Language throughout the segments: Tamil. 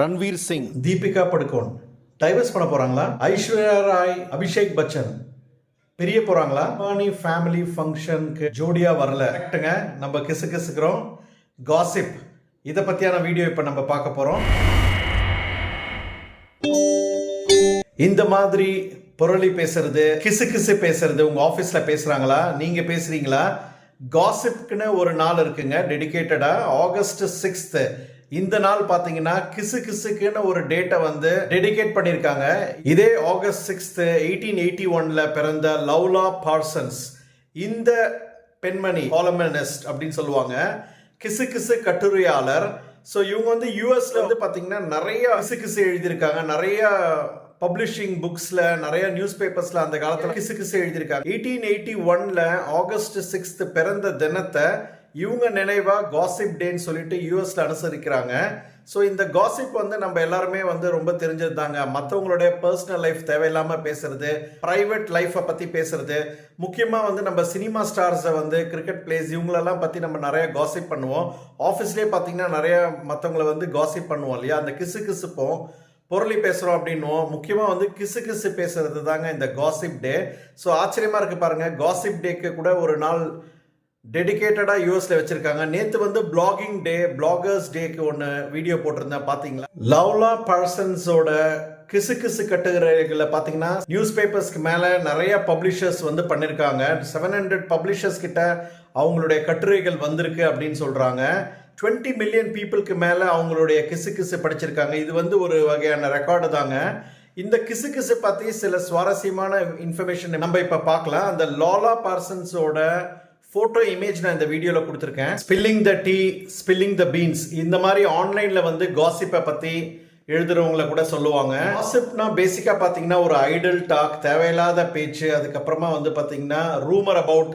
ரன்வீர் சிங். தீபிகா படுகோன். டைவர்ஸ் பண்ண போகிறாங்களா ஐஸ்வர்யா ராய் அபிஷேக் பச்சன். பிரிய போகிறாங்களா அம்பானி ஃபேமிலி ஃபங்க்ஷனுக்கு ஜோடியாக வரல. கரெக்டுங்க நம்ம கிசு கிசுக்கிறோம். காசிப் இதை பற்றியான வீடியோ இப்போ நம்ம பார்க்க போகிறோம் இந்த மாதிரி புரளி பேசுறது கிசு கிசு பேசுறது உங்க ஆஃபீஸில் பேசுறாங்களா? நீங்க பேசுறீங்களா? காசிப்க்குன்னு ஒரு நாள் இருக்குங்க. டெடிகேட்டடா ஆகஸ்ட் சிக்ஸ்த்து இந்த நாள் பாத்தீங்கன்னா கிசு கிசுக்குன்னு ஒரு டேட்டை வந்து டெடிகேட் பண்ணியிருக்காங்க. இதே ஆகஸ்ட் சிக்ஸ்த் எயிட்டீன் எயிட்டி ஒன்ல பிறந்த லவ்லா பார்சன்ஸ் இந்த பெண்மணி காலமனிஸ்ட் அப்படின்னு சொல்லுவாங்க. கிசு கிசு கட்டுரையாளர். ஸோ இவங்க வந்து யூஎஸ்ல வந்து பார்த்தீங்கன்னா நிறைய கிசு கிசு எழுதியிருக்காங்க. நிறைய பப்ளிஷிங் புக்ஸ்ல நிறைய நியூஸ் பேப்பர்ஸ்ல அந்த காலத்துல கிசு கிசு எழுதியிருக்காங்க. எயிட்டீன் எயிட்டி ஒன்ல ஆகஸ்ட் சிக்ஸ்த் பிறந்த தினத்தை இவங்க நினைவாக காசிப் டேன்னு சொல்லிட்டு யூஎஸில் அனுசரிக்கிறாங்க. ஸோ இந்த காசிப் வந்து நம்ம எல்லாருமே வந்து ரொம்ப தெரிஞ்சது தாங்க மற்றவங்களுடைய பர்சனல் லைஃப் தேவையில்லாம பேசுறது ப்ரைவேட் லைஃப்பை பற்றி பேசுறது. முக்கியமாக வந்து நம்ம சினிமா ஸ்டார்ஸை வந்து கிரிக்கெட் பிளேஸ் இவங்களெல்லாம் பற்றி நம்ம நிறைய காசிப் பண்ணுவோம். ஆஃபீஸ்லேயே பார்த்தீங்கன்னா நிறைய மற்றவங்களை வந்து காசிப் பண்ணுவோம் இல்லையா? அந்த கிசு கிசுப்போம் பொருளி பேசுகிறோம் அப்படின்னுவோம். முக்கியமாக வந்து கிசு கிசு பேசுறது தாங்க இந்த காசிப் டே ஸோ ஆச்சரியமாக இருக்கு பாருங்க. காசிப் டேக்கு கூட ஒரு நாள் டெடிகேட்டடாக யூஎஸில் வச்சுருக்காங்க. நேற்று வந்து பிளாகிங் டே பிளாகர்ஸ் டேக்கு ஒன்று வீடியோ போட்டிருந்தேன். பார்த்தீங்களா லவ்லா பர்சன்ஸோட கிசு கிசு கட்டுரைகளை பார்த்தீங்கன்னா நியூஸ் பேப்பர்ஸ்க்கு மேலே நிறைய பப்ளிஷர்ஸ் வந்து பண்ணியிருக்காங்க செவன் ஹண்ட்ரட் பப்ளிஷர்ஸ் கிட்ட அவங்களுடைய கட்டுரைகள் வந்திருக்கு அப்படின்னு சொல்கிறாங்க 20 மில்லியன் பீப்புளுக்கு மேலே அவங்களுடைய கிசு கிசு படிச்சிருக்காங்க. இது வந்து ஒரு வகையான ரெக்கார்டு தாங்க. இந்த கிசு கிசு பற்றி சில சுவாரஸ்யமான இன்ஃபர்மேஷன் நம்ம இப்போ பார்க்கலாம். அந்த லாலா பார்சன்ஸோட ஃபோட்டோ இமேஜ் நான் இந்த வீடியோவில் கொடுத்துருக்கேன். Spilling the tea spilling the beans இந்த மாதிரி ஆன்லைனில் வந்து காசிப்பை பற்றி எழுதுறவங்கள கூட சொல்லுவாங்க. காசிப்னா பேசிக்காக பார்த்தீங்கன்னா ஒரு ஐடல் டாக் தேவையில்லாத பேச்சு அதுக்கப்புறமா வந்து பார்த்தீங்கன்னா rumour about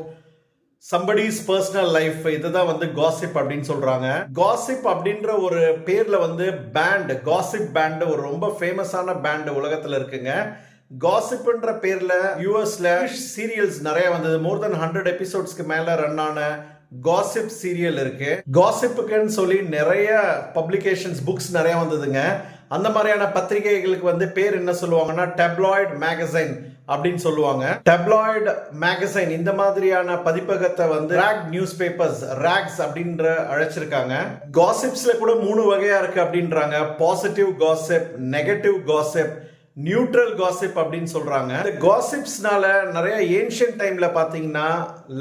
somebody's personal life இதுதான் வந்து காசிப் அப்படின்னு சொல்கிறாங்க காசிப் அப்படின்ற ஒரு பேரில் வந்து பேண்ட் காசிப் பேண்டு ஒரு ரொம்ப ஃபேமஸான பேண்டு உலகத்தில் இருக்குங்க. காசிப்ன்ற பேர்ல யூஎஸ்ல சீரியல்ஸ் நிறைய வந்தது. மோர் தென் ஹண்ட்ரட் எபிசோட்ஸ்க்கு மேல ரன் ஆன காசிப் சீரியல் இருக்கு. காசிப்புக்குன்னு சொல்லி நிறைய பப்ளிகேஷன்ஸ் புக்ஸ் நிறைய வந்ததுங்க. அந்த மாதிரியான பத்திரிகைகளுக்கு வந்து பேர் என்ன சொல்லுவாங்கன்னா டெப்ளாய்ட் மேகசைன் அப்படின்னு சொல்லுவாங்க. டெப்ளாய்ட் மேகசைன் இந்த மாதிரியான பதிப்பகத்தை வந்து ரேக் நியூஸ் பேப்பர்ஸ் ரேக்ஸ் அப்படின்ற அழைச்சிருக்காங்க. காசிப்ஸ்ல கூட மூணு வகையா இருக்கு அப்படின்றாங்க. Positive gossip negative gossip neutral gossip அப்படின்னு சொல்கிறாங்க இந்த காசிப்ஸ்னால நிறைய ஏன்ஷியன் டைமில் பார்த்தீங்கன்னா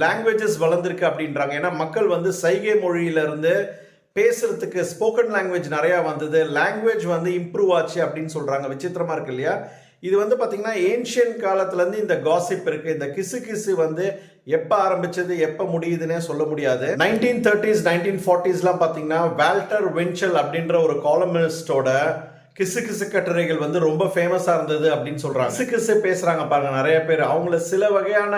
லாங்குவேஜஸ் வளர்ந்துருக்கு அப்படின்றாங்க. ஏன்னா மக்கள் வந்து சைகை மொழியிலேருந்து பேசுறதுக்கு ஸ்போக்கன் லாங்குவேஜ் நிறையா வந்தது. லாங்குவேஜ் வந்து இம்ப்ரூவ் ஆச்சு அப்படின்னு சொல்கிறாங்க விசித்திரமாக இருக்கு இல்லையா? இது வந்து பார்த்திங்கன்னா ஏன்ஷியன் காலத்துலேருந்து இந்த காசிப் இருக்குது இந்த கிசு கிசு வந்து எப்போ ஆரம்பிச்சது எப்போ முடியுதுன்னே சொல்ல முடியாது. நைன்டீன் தேர்ட்டிஸ் நைன்டீன் ஃபார்ட்டிஸ்லாம் பார்த்தீங்கன்னா வால்டர் வென்ச்சல் அப்படின்ற ஒரு காலமினிஸ்டோட கிசு கிசு கட்டுரைகள் வந்து ரொம்ப ஃபேமஸா இருந்தது அப்படின்னு சொல்றாங்க. கிசு கிசு பேசுறாங்க பாருங்க நிறைய பேர். அவங்கள சில வகையான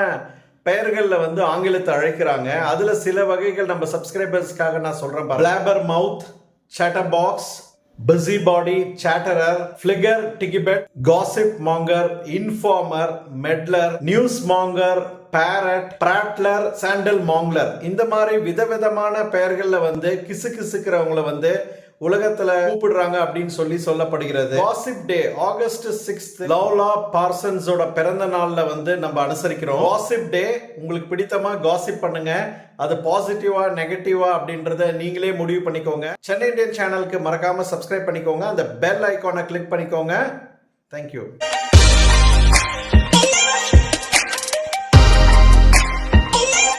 பெயர்கள்ல வந்து ஆங்கிலத்தை அழைக்கிறாங்க. அதுல சில வகைகள் நம்ம சப்ஸ்கிரைபர்ஸ்க்காக நான் சொல்றேன் blabber mouth chatter box busy body chatterer flibbertigibbet gossip monger informer meddler news monger parrot prattler scandal monger இந்த மாதிரி விதவிதமான பெயர்கள்ல வந்து கிசு கிசுக்கிறவங்கள வந்து உலகத்துல கூப்பிடுறாங்க அப்படின்னு சொல்லி சொல்லப்படுகிறது. வாசிப் டே ஆகஸ்ட் சிக்ஸ்த் லவ்லா பார்சன்ஸோட பிறந்த நாள்ல வந்து நம்ம அனுசரிக்கிறோம். வாசிப் டே உங்களுக்கு பிடித்தமா காசிப் பண்ணுங்க. அது பாசிட்டிவா நெகட்டிவா அப்படின்றத நீங்களே முடிவு பண்ணிக்கோங்க. சென்னை இந்தியன் சேனலுக்கு மறக்காம சப்ஸ்கிரைப் பண்ணிக்கோங்க. அந்த பெல் ஐக்கானை கிளிக் பண்ணிக்கோங்க. தேங்க்யூ